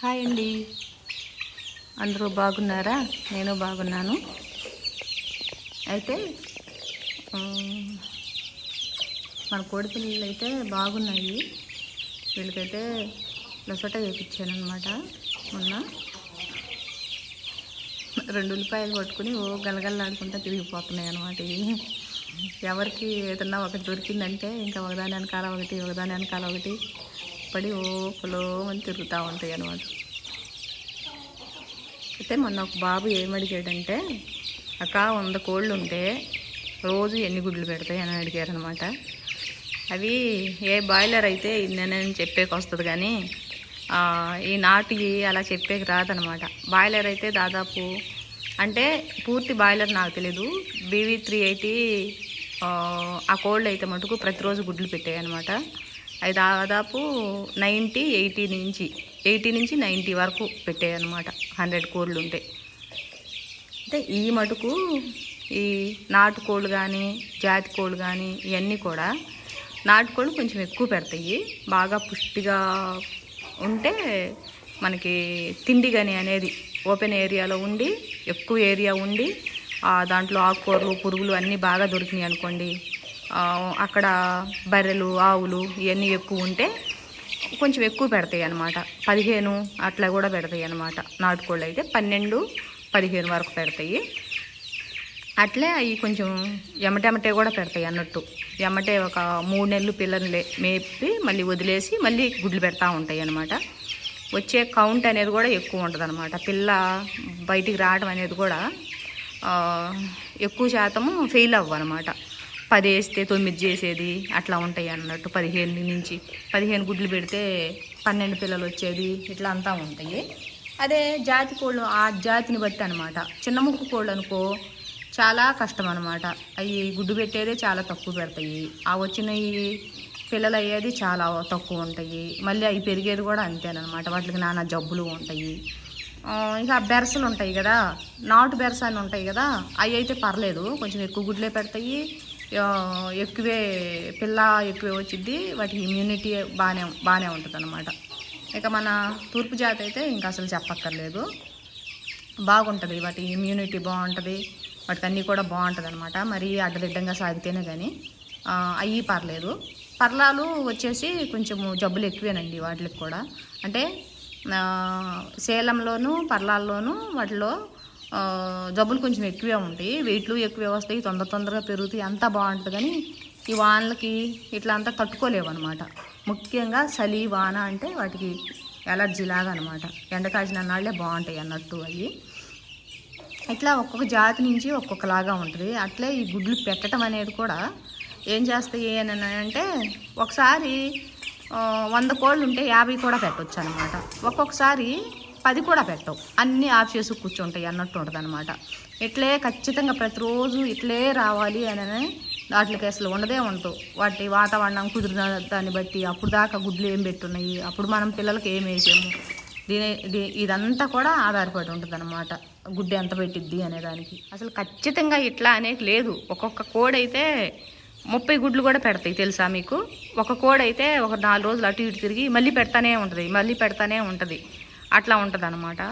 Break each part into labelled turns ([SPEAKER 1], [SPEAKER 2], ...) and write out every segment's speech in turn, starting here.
[SPEAKER 1] Hi అండి. అందరూ బాగున్నారా? నేను బాగున్నాను. అయితే మన కోడి పిల్లలు అయితే బాగున్నాయి. వీళ్ళకైతే లొసట వేయించాను అనమాట మొన్న రెండు ఉల్లిపాయలు పట్టుకుని ఓ గలగలలాడుకుంటా తిరిగిపోతున్నాయి అనమాట ఇవి ఎవరికి ఏదన్నా ఒకటి దొరికిందంటే ఇంకా ఒకదాని వెనకాల ఒకటి ఒకదాని వెనకాల ఒకటి. పడి ఓ అని తిరుగుతూ ఉంటాయి అనమాట అయితే మొన్న ఒక బాబు ఏమడిగాడంటే అక్క వంద కోళ్ళు ఉంటే రోజు ఎన్ని గుడ్లు పెడతాయి? అని అడిగారు అనమాట అవి ఏ బాయిలర్ అయితే ఇందనని చెప్పేకి వస్తుంది కానీ ఈ నాటికి అలా చెప్పేకి రాదనమాట బాయిలర్ అయితే దాదాపు అంటే పూర్తి బాయిలర్ నాకు తెలీదు. బీవీ త్రీ ఎయిటీ ఆ కోళ్ళు అయితే మటుకు ప్రతిరోజు గుడ్లు పెట్టాయి అనమాట అవి దాదాపు నైంటీ ఎయిటీ నుంచి ఎయిటీ నుంచి నైంటీ వరకు పెట్టాయి అనమాట హండ్రెడ్ కోళ్ళు ఉంటాయి అంటే ఈ మటుకు ఈ నాటుకోళ్ళు కానీ జాతి కోళ్ళు కానీ ఇవన్నీ కూడా నాటుకోళ్ళు కొంచెం ఎక్కువ పెడతాయి. బాగా పుష్టిగా ఉంటే మనకి తిండి కానీ అనేది ఓపెన్ ఏరియాలో ఉండి ఎక్కువ ఏరియా ఉండి దాంట్లో ఆకుకూరలు పురుగులు అన్నీ బాగా దొరికినాయి అనుకోండి. అక్కడ బర్రెలు ఆవులు ఇవన్నీ ఎక్కువ ఉంటే కొంచెం ఎక్కువ పెడతాయి అన్నమాట. పదిహేను అట్లా కూడా పెడతాయి అన్నమాట. నాటుకోళ్ళు అయితే పన్నెండు పదిహేను వరకు పెడతాయి. అట్లే అవి కొంచెం ఎమటెమటే కూడా పెడతాయి అన్నట్టు. ఎమటే ఒక మూడు నెలలు పిల్లల్ని మేపి మళ్ళీ వదిలేసి మళ్ళీ గుడ్లు పెడతా ఉంటాయి అన్నమాట. వచ్చే కౌంట్ అనేది కూడా ఎక్కువ ఉంటుంది అనమాట పిల్ల బయటికి రావడం అనేది కూడా ఎక్కువ శాతము ఫెయిల్ అవ్వనమాట పది వేస్తే తొమ్మిది చేసేది అట్లా ఉంటాయి అన్నట్టు పదిహేను నుంచి. పదిహేను గుడ్లు పెడితే పన్నెండు పిల్లలు వచ్చేది ఇట్లా అంతా ఉంటాయి. అదే జాతి కోళ్ళు ఆ జాతిని బట్టి అనమాట చిన్న ముక్కు కోళ్ళు అనుకో చాలా కష్టం అనమాట అవి గుడ్డు పెట్టేదే చాలా తక్కువ పెడతాయి. ఆ వచ్చినవి పిల్లలు అయ్యేది చాలా తక్కువ ఉంటాయి. మళ్ళీ అవి పెరిగేది కూడా అంతేనమాట వాటికి నానా జబ్బులు ఉంటాయి. ఇంకా బెరసలు ఉంటాయి కదా నాటు బెరస అని ఉంటాయి కదా అవి అయితే పర్లేదు. కొంచెం ఎక్కువ గుడ్లే పెడతాయి. ఎక్కువే పిల్ల ఎక్కువే వచ్చిద్ది. వాటికి ఇమ్యూనిటీ బాగానే బాగానే ఉంటుంది అనమాట ఇక మన తూర్పు జాతి అయితే ఇంకా అసలు చెప్పక్కర్లేదు. బాగుంటుంది వాటి ఇమ్యూనిటీ బాగుంటుంది. వాటికి అన్నీ కూడా బాగుంటుంది అనమాట మరీ అడ్డదిడ్డంగా సాగితేనే కానీ అయ్యి పర్లేదు. పర్లాలు వచ్చేసి కొంచెము జబ్బులు ఎక్కువేనండి వాటికి కూడా. అంటే సేలంలోనూ సేలంలోను పర్లాల్లోనూ వాటిలో జబ్బులు కొంచెం ఎక్కువే ఉంటాయి. వెయిట్లు ఎక్కువే వస్తాయి. తొందర తొందరగా పెరుగుతాయి. అంతా బాగుంటుంది కానీ ఈ వానలకి ఇట్లా అంతా తట్టుకోలేవు అనమాట ముఖ్యంగా చలి వాన అంటే వాటికి ఎలర్జీ లాగా అనమాట ఎండ కాసిన నాళ్ళే బాగుంటాయి అన్నట్టు అవి ఇట్లా ఒక్కొక్క జాతి నుంచి ఒక్కొక్కలాగా ఉంటుంది. అట్లే ఈ గుడ్లు పెట్టడం అనేది కూడా ఏం చేస్తాయి అని అంటే ఒకసారి వంద కోళ్ళు ఉంటే యాభై కూడా పెట్టవచ్చు అనమాట ఒక్కొక్కసారి పది కూడా పెట్టవు. అన్నీ ఆఫ్ చేసి కూర్చుంటాయి అన్నట్టు ఉంటుంది అనమాట ఇట్లే ఖచ్చితంగా ప్రతిరోజు ఇట్లే రావాలి అని వాటికి అసలు ఉండదే ఉండదు. వాటి వాతావరణం కుదిరిన దాన్ని బట్టి అప్పుడు దాకా గుడ్లు ఏం పెట్టున్నాయి అప్పుడు మనం పిల్లలకి ఏం వేసాము దీని ఇదంతా కూడా ఆధారపడి ఉంటుంది అనమాట గుడ్డు ఎంత పెట్టిద్ది అనే దానికి. అసలు ఖచ్చితంగా ఇట్లా అనేది లేదు. ఒక్కొక్క కోడైతే ముప్పై గుడ్లు కూడా పెడతాయి తెలుసా మీకు? ఒక కోడైతే ఒక నాలుగు రోజులు అటు ఇటు తిరిగి మళ్ళీ పెడతానే ఉంటుంది మళ్ళీ పెడతానే ఉంటుంది. అట్లా ఉంటుంది అనమాట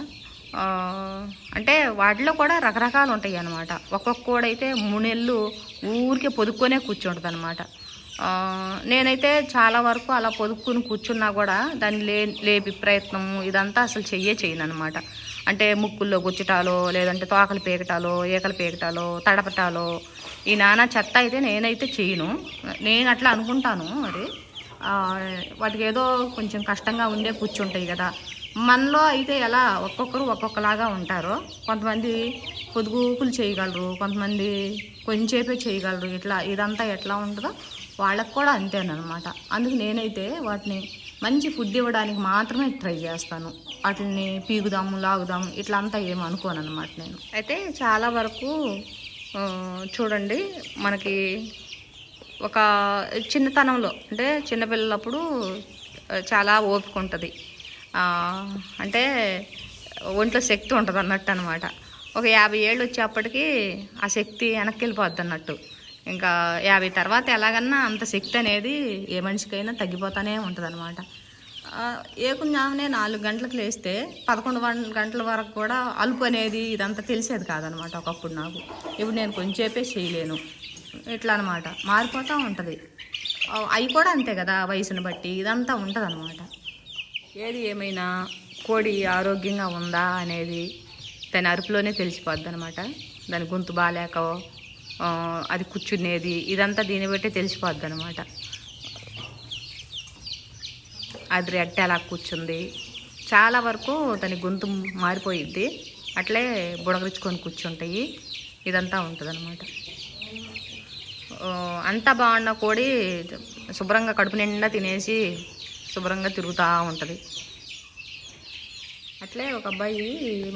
[SPEAKER 1] అంటే వాటిలో కూడా రకరకాలు ఉంటాయి అనమాట ఒక్కొక్కడైతే మునెళ్ళు ఊరికే పొదుక్కునే కూర్చుంటుంది అనమాట నేనైతే చాలా వరకు అలా పొదుక్కుని కూర్చున్నా కూడా దాన్ని లే లేపి ప్రయత్నం ఇదంతా అసలు చెయ్యే చేయను అనమాట అంటే ముక్కుల్లో గుచ్చటాలో లేదంటే తోకలు పేకటాలో ఈకలు పీకటాలో తడపటాలో ఈ నానా చెత్త అయితే నేనైతే చేయను నేను అట్లా అనుకుంటాను మరి వాటికి ఏదో కొంచెం కష్టంగా ఉండే కూర్చుంటాయి కదా. మనలో అయితే ఎలా ఒక్కొక్కరు ఒక్కొక్కలాగా ఉంటారో కొంతమంది పొదుగుకులు చేయగలరు కొంతమంది కొంచెంసేపే చేయగలరు ఇట్లా ఇదంతా ఎట్లా ఉంటుందో వాళ్ళకు కూడా అంతేనమాట అందుకు నేనైతే వాటిని మంచి ఫుడ్ ఇవ్వడానికి మాత్రమే ట్రై చేస్తాను. వాటిని పీగుదాము లాగుదాము ఇట్లా అంతా ఏమనుకోను అనమాట నేను. అయితే చాలా వరకు చూడండి మనకి ఒక చిన్నతనంలో అంటే చిన్నపిల్లలప్పుడు చాలా ఓపిక ఉంటుంది. అంటే ఒంట్లో శక్తి ఉంటుంది అన్నట్టు అనమాట ఒక యాభై ఏళ్ళు వచ్చేప్పటికి ఆ శక్తి వెనక్కి వెళ్ళిపోద్ది అన్నట్టు. ఇంకా యాభై తర్వాత ఎలాగన్నా అంత శక్తి అనేది ఏ మనిషికైనా తగ్గిపోతానే ఉంటుంది అనమాట ఏకున్నామనే నాలుగు గంటలకు లేస్తే పదకొండు వన్ గంటల వరకు కూడా అలుపు అనేది ఇదంతా తెలిసేది కాదనమాట ఒకప్పుడు నాకు. ఇప్పుడు నేను కొంచెంసేపే చేయలేను. ఇట్లా అనమాట మారిపోతూ ఉంటుంది. అవి కూడా అంతే కదా వయసుని బట్టి ఇదంతా ఉంటుంది అనమాట ఏది ఏమైనా కోడి ఆరోగ్యంగా ఉందా అనేది దాని అరుపులోనే తెలిసిపోద్ది అనమాట దాని గొంతు బాగాలేక అది కూర్చునేది ఇదంతా దీన్ని బట్టే తెలిసిపోద్ది అనమాట అది రెట్ట ఎలా కూర్చుంది. చాలా వరకు దాని గొంతు మారిపోయిద్ది. అట్లే బుడగరించుకొని కూర్చుంటాయి. ఇదంతా ఉంటుంది అనమాట అంతా బాగున్న కోడి శుభ్రంగా కడుపు నిండా తినేసి శుభ్రంగా తిరుగుతూ ఉంటుంది. అట్లే ఒక అబ్బాయి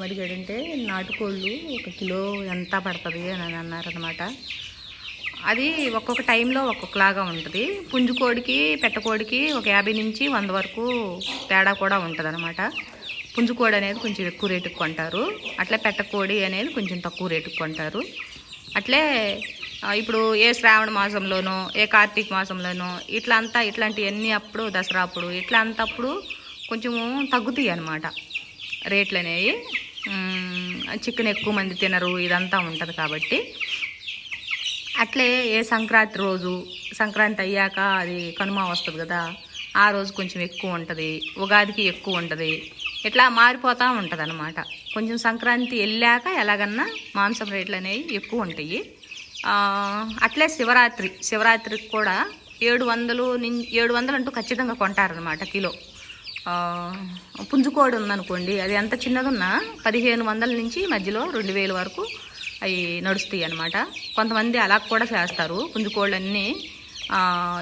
[SPEAKER 1] మడిగాడంటే నాటుకోళ్ళు ఒక కిలో ఎంత పడుతుంది అని అన్నారనమాట అది ఒక్కొక్క టైంలో ఒక్కొక్కలాగా ఉంటుంది. పుంజుకోడికి పెట్టకోడికి ఒక యాభై నుంచి వంద వరకు తేడా కూడా ఉంటుంది అనమాట పుంజుకోడి అనేది కొంచెం ఎక్కువ రేటుకు కొంటారు. అట్లే పెట్టకోడి అనేది కొంచెం తక్కువ రేటుకి కొంటారు. అట్లే ఇప్పుడు ఏ శ్రావణ మాసంలోనో ఏ కార్తీక మాసంలోనో ఇట్లా అంతా ఇట్లాంటివన్నీ అప్పుడు దసరా అప్పుడు ఇట్లా అంతప్పుడు కొంచెము తగ్గుతాయి అన్నమాట. రేట్లు అనేవి చికెన్ ఎక్కువ మంది తినరు ఇదంతా ఉంటుంది కాబట్టి. అట్లే ఏ సంక్రాంతి రోజు సంక్రాంతి అయ్యాక అది కనుమ వస్తుంది కదా ఆ రోజు కొంచెం ఎక్కువ ఉంటుంది ఉగాదికి ఎక్కువ ఉంటుంది ఇట్లా మారిపోతూ ఉంటుంది అనమాట కొంచెం సంక్రాంతి వెళ్ళాక ఎలాగన్నా మాంసం రేట్లు అనేవి ఎక్కువ ఉంటాయి. అట్లే శివరాత్రి శివరాత్రికి కూడా ఏడు వందలు నిం ఏడు వందలు అంటూ ఖచ్చితంగా కొంటారనమాట కిలో. ఆ, పుంజుకోడి ఉందనుకోండి అది ఎంత చిన్నదున్నా పదిహేను వందల నుంచి మధ్యలో రెండు వేల వరకు అవి నడుస్తాయి అనమాట కొంతమంది అలా కూడా చేస్తారు పుంజుకోళ్ళన్నీ.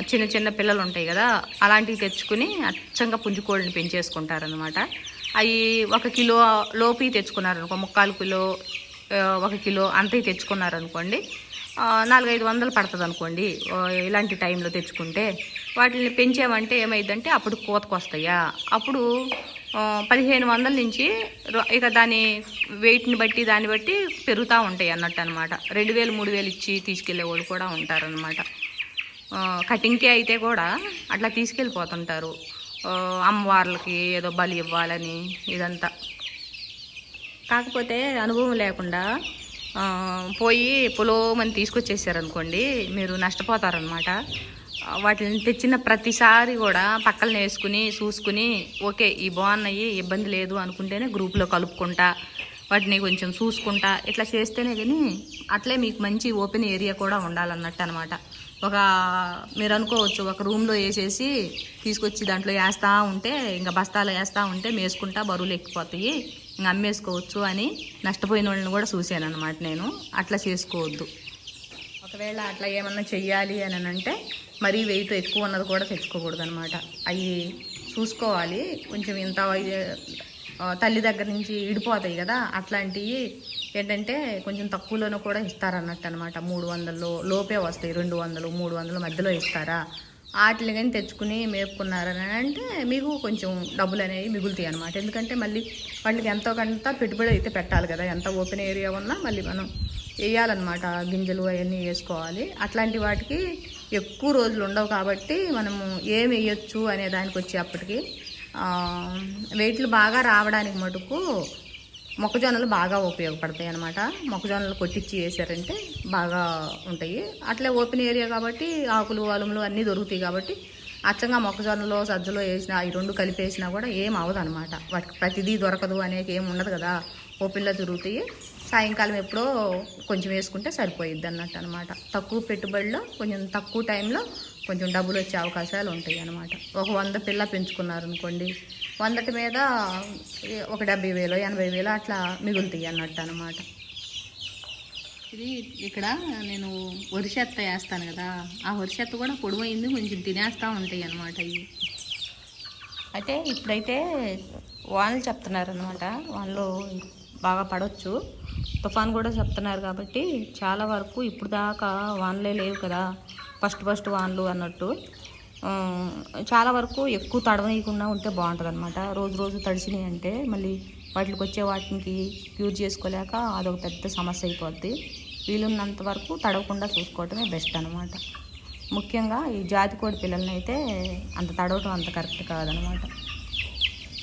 [SPEAKER 1] చిన్న చిన్న పిల్లలు ఉంటాయి కదా అలాంటివి తెచ్చుకుని అచ్చంగా పుంజుకోళ్ళని పెంచేసుకుంటారనమాట అవి ఒక కిలో లోపి తెచ్చుకున్నారనుకో ముక్కాలు కిలో ఒక కిలో అంతవి తెచ్చుకున్నారనుకోండి నాలుగైదు వందలు పడుతుంది అనుకోండి ఇలాంటి టైంలో తెచ్చుకుంటే వాటిని పెంచామంటే ఏమైందంటే అప్పుడు కోతకు వస్తాయా అప్పుడు పదిహేను వందల నుంచి రొ- ఇక దాని వెయిట్ని బట్టి దాన్ని బట్టి పెరుగుతూ ఉంటాయి అన్నట్టు అనమాట రెండు వేలు మూడు వేలు ఇచ్చి తీసుకెళ్ళే వాళ్ళు కూడా ఉంటారనమాట కటింగ్కి అయితే కూడా అట్లా తీసుకెళ్ళిపోతుంటారు. అమ్మవార్లకి ఏదో బలి ఇవ్వాలని ఇదంతా. కాకపోతే అనుభవం లేకుండా పోయి పొలోమని తీసుకొచ్చేసారనుకోండి మీరు నష్టపోతారనమాట. వాటిని తెచ్చిన ప్రతిసారి కూడా పక్కన వేసుకుని చూసుకుని ఓకే ఈ బాగున్నాయి ఇబ్బంది లేదు అనుకుంటేనే గ్రూప్లో కలుపుకుంటా వాటిని కొంచెం చూసుకుంటా ఇట్లా చేస్తేనే కానీ అట్లే మీకు మంచి ఓపెన్ ఏరియా కూడా ఉండాలన్నట్టు అనమాట ఒక మీరు అనుకోవచ్చు ఒక రూమ్లో వేసేసి తీసుకొచ్చి దాంట్లో వేస్తూ ఉంటే ఇంకా బస్తాలు వేస్తూ ఉంటే మేసుకుంటా బరువులు ఎక్కిపోతాయి. ఇంకా అమ్మేసుకోవచ్చు అని నష్టపోయిన వాళ్ళని కూడా చూశాను అనమాట నేను. అట్లా చేసుకోవద్దు. ఒకవేళ అట్లా ఏమన్నా చెయ్యాలి అని అంటే మరీ వెయిట్ ఎక్కువ ఉన్నది కూడా తెచ్చుకోకూడదు అనమాట అవి చూసుకోవాలి. కొంచెం ఇంత తల్లి దగ్గర నుంచి ఇడిపోతాయి కదా అట్లాంటివి ఏంటంటే కొంచెం తక్కువలోనూ కూడా ఇస్తారన్నట్టు అనమాట మూడు వందల్లో లోపే వస్తాయి. రెండు వందలు మూడు వందల మధ్యలో ఇస్తారా? వాటిని కానీ తెచ్చుకుని మేపుకున్నారని అంటే మీకు కొంచెం డబ్బులు అనేవి మిగులుతాయి అనమాట ఎందుకంటే మళ్ళీ వాళ్ళకి ఎంతో కొంత పెట్టుబడి అయితే పెట్టాలి కదా. ఎంత ఓపెన్ ఏరియా ఉన్నా మళ్ళీ మనం వేయాలన్నమాట. గింజలు అవన్నీ వేసుకోవాలి. అట్లాంటి వాటికి ఎక్కువ రోజులు ఉండవు కాబట్టి మనము ఏం వేయొచ్చు అనే దానికి వచ్చేప్పటికి వెయిట్లు బాగా రావడానికి మటుకు మొక్కజొన్నలు బాగా ఉపయోగపడతాయి అన్నమాట. మొక్కజొన్నలు కొట్టించి వేసారంటే బాగా ఉంటాయి. అట్లే ఓపెన్ ఏరియా కాబట్టి ఆకులు అలుములు అన్నీ దొరుకుతాయి కాబట్టి అచ్చంగా మొక్కజొన్నలో సజ్జలో వేసినా ఈ రెండు కలిపేసినా కూడా ఏం అవ్వదు అనమాట వాటికి ప్రతిదీ దొరకదు అనేది ఏం ఉండదు కదా. ఓపెన్లో తిరుగుతాయి సాయంకాలం ఎప్పుడో కొంచెం వేసుకుంటే సరిపోయిద్ది అన్నట్టు అనమాట తక్కువ పెట్టుబడిలో కొంచెం తక్కువ టైంలో కొంచెం డబ్బులు వచ్చే అవకాశాలు ఉంటాయి అన్నమాట. ఒక వంద పిల్ల పెంచుకున్నారు అనుకోండి వందటి మీద ఒక డెబ్బై వేలు ఎనభై వేలు అట్లా మిగులుతాయి అన్నట్టు అనమాట ఇది ఇక్కడ నేను వరిసెత్త వేస్తాను కదా ఆ వరిసెత్త కూడా పొడవైంది కొంచెం తినేస్తూ ఉంటాయి అన్నమాట ఇవి. అయితే ఇప్పుడైతే వానలు చెప్తున్నారు అనమాట వానలు బాగా పడవచ్చు తుఫాన్ కూడా చెప్తున్నారు కాబట్టి చాలా వరకు ఇప్పుడు దాకా వానలే లేవు కదా ఫస్ట్ ఫస్ట్ వానలు అన్నట్టు. చాలా వరకు ఎక్కువ తడవనీయకుండా ఉంటే బాగుంటుంది అనమాట రోజు రోజు తడిచినాయి అంటే మళ్ళీ వాటికి వచ్చే వాటికి క్యూర్ చేసుకోలేక అదొక పెద్ద సమస్య అయిపోద్ది. వీలున్నంత వరకు తడవకుండా చూసుకోవటమే బెస్ట్ అనమాట ముఖ్యంగా ఈ జాతి కోడి పిల్లల్ని అయితే అంత తడవటం అంత కరెక్ట్ కాదనమాట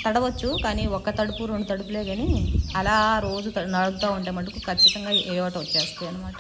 [SPEAKER 1] తడవచ్చు కానీ ఒక్క తడుపు రెండు తడుపులే కానీ అలా రోజు త- నడుపుతూ ఉంటే మటుకు ఖచ్చితంగా ఏ ఒకటి వచ్చేస్తాయి అనమాట